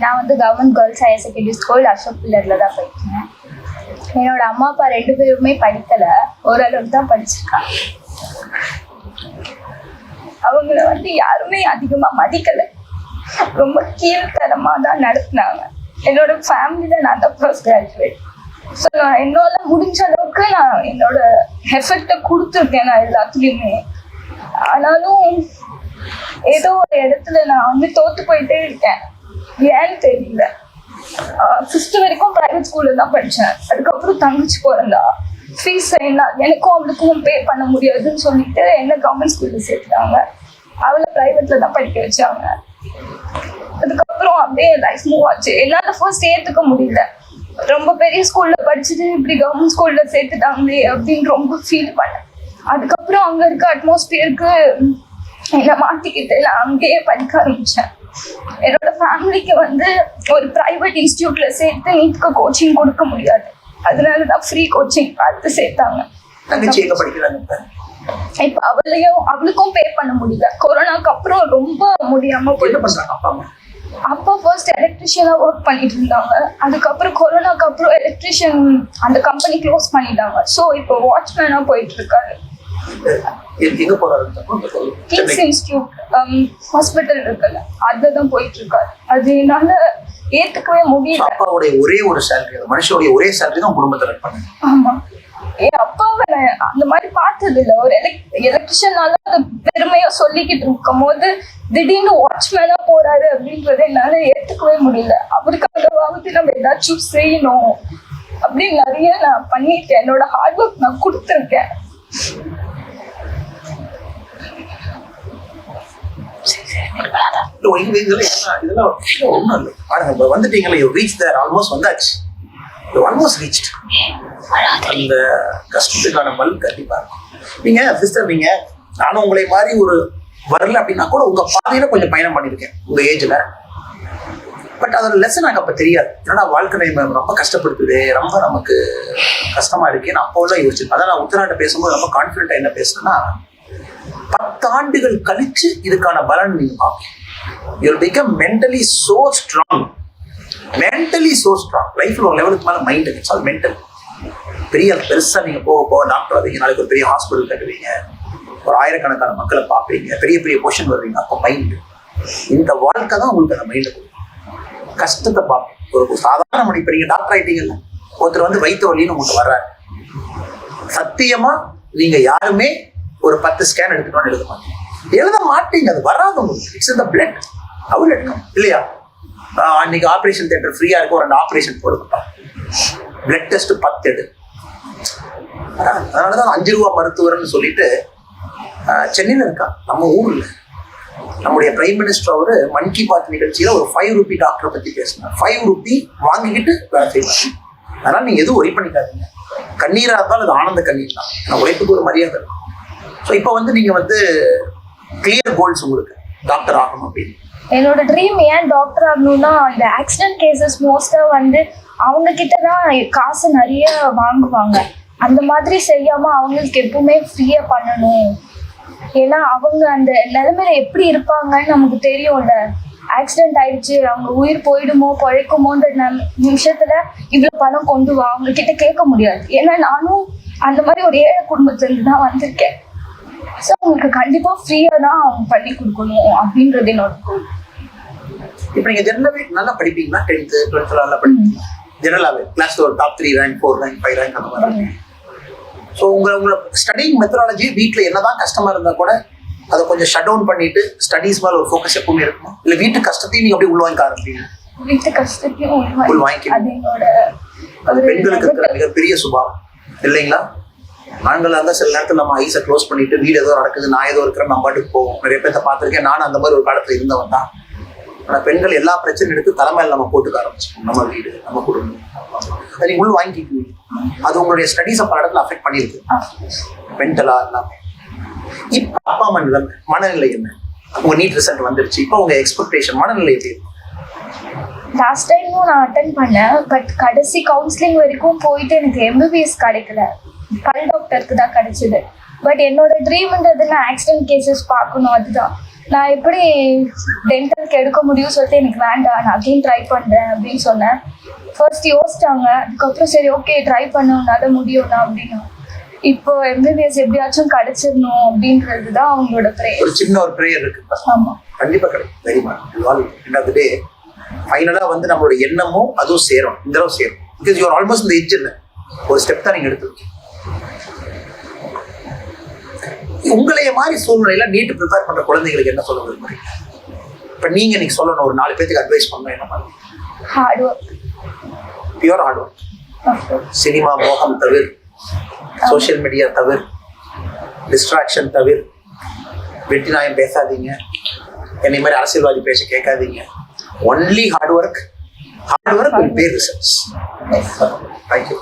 நான் வந்து government girls higher secondary school Ashok பில்லரில் தான் படிக்கிறேன். என்னோட அம்மா அப்பா ரெண்டு பேருமே படிக்கலை. ஓரளவுக்கு தான் படிச்சிருக்காங்க. அவங்கள வந்து யாருமே அதிகமாக மதிக்கலை. ரொம்ப கீழ்த்தரமாக தான் நடத்துனாங்க. என்னோட ஃபேமிலியில் நான் தான் ஃபர்ஸ்ட் கிராஜுவேட் ஸோ நான் என்னோட முடிஞ்ச அளவுக்கு நான் என்னோட எஃபெக்டை கொடுத்துருக்கேன் நான் எல்லாத்துலேயுமே. ஆனாலும் ஏதோ ஒரு இடத்துல நான் வந்து தோத்து போயிட்டே இருக்கேன். ஏன்னு தெரியல. ஃபிஃப்த் வரைக்கும் ப்ரைவேட் ஸ்கூலில் தான் படித்தேன் அதுக்கப்புறம் தங்கச்சி பிறந்தா. ஃபீஸ் என்ன? எனக்கும் அவளுக்கும் பே பண்ண முடியாதுன்னு சொல்லிட்டு என்ன கவர்மெண்ட் ஸ்கூலில் சேர்த்துட்டாங்க. அவளை ப்ரைவேட்டில் தான் படிக்க வச்சாங்க. அதுக்கப்புறம் அப்படியே லைஃப் மூவ் ஆச்சு. என்னால் ஃபர்ஸ்ட் ஏற்றுக்க முடியல. ரொம்ப பெரிய ஸ்கூலில் படிச்சுட்டு இப்படி கவர்மெண்ட் ஸ்கூலில் சேர்த்துட்டாங்களே அப்படின்னு ரொம்ப ஃபீல் பண்ணேன். அதுக்கப்புறம் அங்கே இருக்க அட்மாஸ்பியருக்கு என்னை மாட்டிக்கிட்டு நான் அங்கேயே படிக்க ஆரம்பித்தேன் என்னோட ஃபேமிலிக்கு வந்து ஒரு ப்ரைவேட் இன்ஸ்டியூட்ல சேர்த்து நீட்டுக்கு கோச்சிங் கொடுக்க முடியாது. அதனால தான் ஃப்ரீ கோச்சிங் பார்த்து சேர்த்தாங்க. இப்ப? அவளையும் அவளுக்கும் பே பண்ண முடியல. கொரோனாக்கு அப்புறம் ரொம்ப முடியாம பண்றாங்க அப்பா ஃபர்ஸ்ட் எலக்ட்ரிஷியனாக ஒர்க் பண்ணிட்டு இருந்தாங்க. அதுக்கப்புறம் கொரோனாக்கு அப்புறம் எலக்ட்ரிஷியன் அந்த கம்பெனி க்ளோஸ் பண்ணிட்டாங்க. ஸோ இப்போ வாட்ச்மேனாக போயிட்டு இருக்காரு. எங்க போறாரு? கிங்ஸ். இன்ஸ்டியூட் ஹாஸ்பிட்டல் இருக்குல்ல அதுதான் போயிட்டு இருக்காரு அது என்னால ஏத்துக்கவே முடியல. அப்பாவுடைய ஒரே ஒரு சேலரி அந்த மனுஷனுடைய ஒரே சேலரி தான் குடும்பத்தை ரன் ஆமா. என் அப்பாவை நான் அந்த மாதிரி பார்த்தது இல்ல. ஒரு எலக்ட் எலக்ட்ரிஷியனால அது பெருமையா சொல்லிக்கிட்டு இருக்கும் போது திடீர்னு வாட்ச்மேனா போறாரு அப்படின்றத என்னால ஏத்துக்கவே முடியல. அவருக்காகவாவது நம்ம ஏதாச்சும் செய்யணும் அப்படின்னு நிறைய நான் பண்ணியிருக்கேன். என்னோட ஹார்ட் ஒர்க் நான் கொடுத்துருக்கேன் இல்ல, இங்க இதெல்லாம் என்ன- இதெல்லாம் ஒண்ணும் இல்லை பாருங்க இப்ப வந்துட்டீங்களா யூ ரீச் தேர் ஆல்மோஸ்ட் வந்தாச்சு ஆல்மோஸ்ட் ரீச் அந்த கஷ்டத்துக்கான பல் கண்டிப்பாக இருக்கும் நீங்க சிஸ்டர் நீங்கள் நானும் உங்களை மாதிரி ஒரு வரல அப்படின்னா கூட உங்கள் பாதையில கொஞ்சம் பயணம் பண்ணியிருக்கேன் உங்கள் ஏஜில் பட் அதோட லெசன் எனக்கு அப்போ தெரியாது ஏன்னா வாழ்க்கை நம்ம ரொம்ப கஷ்டப்படுத்துது ரொம்ப நமக்கு கஷ்டமாக இருக்கு நான் அப்போ எல்லாம் யோசிச்சிருக்கேன் அதான் நான் உத்தராட்ட பேசும்போது ரொம்ப கான்ஃபிடென்ட்டாக என்ன பேசுனேன்னா பத்தாண்டுகள் கழிச்சு இதுக்கான பலன் நீங்க பார்ப்பீங்க you'll become mentally so strong mentally so strong லைஃப்ல ஒரு லெவலுக்கு மேல மைண்ட் இருக்கு. ஆல் மென்டல் பெரிய பெருசா நீங்க போக போக டாக்டர் ஆவீங்க நாளைக்கு ஒரு பெரிய ஹாஸ்பிட்டல் கட்டுவீங்க. ஒரு ஆயிரக்கணக்கான மக்களை பார்ப்பீங்க. பெரிய பெரிய பொசிஷன் வருவீங்க. அப்போ மைண்டு இந்த வாழ்க்கை தான் உங்களுக்கு அந்த மைண்ட் கொடுக்கும். கஷ்டத்தை பார்ப்போம். ஒரு சாதாரண மணி இப்போ நீங்கள் டாக்டர் ஆகிட்டீங்கல்ல ஒருத்தர் வந்து வயிற்று வலின்னு உங்களுக்கு வர்றாரு. சத்தியமா நீங்க யாருமே ஒரு பத்து ஸ்கேன் எடுத்துக்கணும்னு எழுத மாட்டேன். எழுத மாட்டீங்க அது வராது உங்களுக்கு. இட்ஸ் இந்த பிளட் அவர் எடுக்கணும் இல்லையா? அன்னைக்கு ஆப்ரேஷன் தேட்டர் ஃப்ரீயா இருக்கும் ஒரு ரெண்டு ஆப்ரேஷன் போடுங்கப்பா. பிளட் டெஸ்ட் பத்து எடு. அதனாலதான் அஞ்சு ரூபா மருத்துவர்னு சொல்லிட்டு சென்னையில இருக்கா? நம்ம ஊர்ல. நம்முடைய பிரைம் மினிஸ்டர் அவரு மன் கி பாத் நிகழ்ச்சியில ஒரு ஃபைவ் ருபி டாக்டரை பத்தி பேசினார். ஃபைவ் ருபி வாங்கிக்கிட்டு வேலை செய்வாங்க அதனால நீங்க எதுவும் ஒரி பண்ணிக்காதீங்க. கண்ணீரா இருந்தாலும் அது ஆனந்த கண்ணீர் தான். உழைப்புக்கு ஒரு மரியாதை இருக்கும் ஸோ இப்போ வந்து நீங்கள் வந்து கிளியர் கோல்ஸ் உங்களுக்கு டாக்டர் ஆகணும் அப்படின்னு. என்னோட ட்ரீம் ஏன் டாக்டர் ஆகணும்னா இந்த ஆக்சிடென்ட் கேசஸ் மோஸ்ட்டாக வந்து அவங்க கிட்ட தான் காசு நிறைய வாங்குவாங்க. அந்த மாதிரி செய்யாம அவங்களுக்கு எப்பவுமே ஃப்ரீயா பண்ணணும். ஏன்னா அவங்க அந்த நிலைமையில எப்படி இருப்பாங்கன்னு நமக்கு தெரியும்ல. ஆக்சிடென்ட் ஆயிடுச்சு அவங்க உயிர் போயிடுமோ பழைக்குமோன்ற நம் நிமிஷத்துல இவ்வளவு பணம் கொண்டு வா அவங்க கிட்ட கேட்க முடியாது. ஏன்னா நானும் அந்த மாதிரி ஒரு ஏழை குடும்பத்துல இருந்து தான் வந்திருக்கேன். ஸோ அவங்களுக்கு கண்டிப்பா ஃப்ரீயா தான் அவங்க பண்ணி கொடுக்கணும் அப்படின்றது என்னோட goal. இப்போ நீங்க ஜெனரலாவே நல்லா படிப்பீங்களா? டென்த்து டுவெல்த்ல நல்லா படிப்பீங்க ஜெனரலாவே கிளாஸ்ல ஒரு top three rank four rank five rank அந்த மாதிரி. ஸோ உங்களை உங்களை ஸ்டடிங் மெத்தடாலஜி வீட்டில் என்னதான் கஷ்டமா இருந்தா கூட அதை கொஞ்சம் ஷட் டவுன் பண்ணிட்டு ஸ்டடீஸ் மேல ஒரு ஃபோக்கஸ் எப்பவுமே இருக்குமா? இல்லை வீட்டு கஷ்டத்தையும் நீங்க அப்படியே உள்வாங்கிக்க ஆரம்பிப்பீங்க வீட்டு கஷ்டத்தையும் உள் உள்வாங்கி-. அது என்னோட பெண்களுக்கு இருக்கிற. மிகப்பெரிய சுபாவம். இல்லைங்களா? ஆண்களா இருந்தால் சில நேரத்தில் நம்ம ஐஸை க்ளோஸ் பண்ணிட்டு வீடு ஏதோ நடக்குது நான் ஏதோ இருக்கிற நம்ம பாட்டுக்கு போவோம். நிறைய பேர்த்த பார்த்துருக்கேன். நானும் அந்த மாதிரி ஒரு காலத்துல இருந்தவன் தான். ஆனா பெண்கள் எல்லா பிரச்சனையும் எடுத்து தலைமையில நம்ம போட்டுக்க ஆரம்பிச்சோம் நம்ம வீடு நம்ம குடும்பம். அதை உள் வாங்கிக்குவீங்க அது உங்களுடைய ஸ்டடீஸை பல இடத்துல அஃபெக்ட் பண்ணியிருக்கு. ஆ. மென்டலா எல்லாமே இப்போ அப்பா அம்மா நிலைமை மனநிலை என்ன? உங்க நீட் ரிசல்ட் வந்துருச்சு. இப்போ உங்க எக்ஸ்பெக்டேஷன் மனநிலை எப்படி இருக்கும் லாஸ்ட் டைமும் நான் அட்டன் பண்ணேன் பட் கடைசி கவுன்சிலிங் வரைக்கும் போயிட்டு எனக்கு எம்பிபிஎஸ் கிடைக்கல. பல் டாக்டருக்கு தான் கிடைச்சது. பட் என்னோட ட்ரீம்ன்றது நான் ஆக்சிடென்ட் கேசஸ் பார்க்கணும் அதுதான். நான் எப்படி டென்டலுக்கு எடுக்க முடியும் சொல்லிட்டு எனக்கு வேண்டாம் நான் அகைன் ட்ரை பண்றேன் அப்படின்னு சொன்னேன். ஃபர்ஸ்ட் யோசிச்சாங்க அதுக்கப்புறம் சரி ஓகே ட்ரை பண்ண உன்னால முடியும்னா அப்படின்னு. இப்போ எம்பிபிஎஸ் எப்படியாச்சும் கிடைச்சிடணும் அப்படின்றது தான் அவங்களோட ப்ரேயர் ஒரு சின்ன ஒரு ப்ரேயர் இருக்கு. ஆமா. கண்டிப்பா கிடைக்கும். வெரி மச் டே ஃபைனலா வந்து நம்மளோட எண்ணமும் அதுவும் சேரும். இந்த சேரும். பிகாஸ் யூஆர் ஆல்மோஸ்ட் இந்த எஜ்ஜில் ஒரு ஸ்டெப் தான் நீங்க எடுத்துருக்கீங்க. உங்களைய மாதிரி சூழ்நிலையில நீட் ப்ரிப்பேர் பண்ற குழந்தைங்களுக்கு என்ன சொல்ல விரும்புறீங்க இப்ப நீங்க இன்னைக்கு சொல்லணும் ஒரு நாலு பேத்துக்கு அட்வைஸ் பண்ணணும் என்ன மாதிரி hard work pure hard work cinema மோகம் தவிர சோஷியல் மீடியா தவிர டிஸ்ட்ராக்ஷன் தவிர வெட்டி நாயம் பேசாதீங்க. என்னை மாதிரி அரசியல்வாதி பேச கேட்காதீங்க. Only hard work hard work will pay results thank you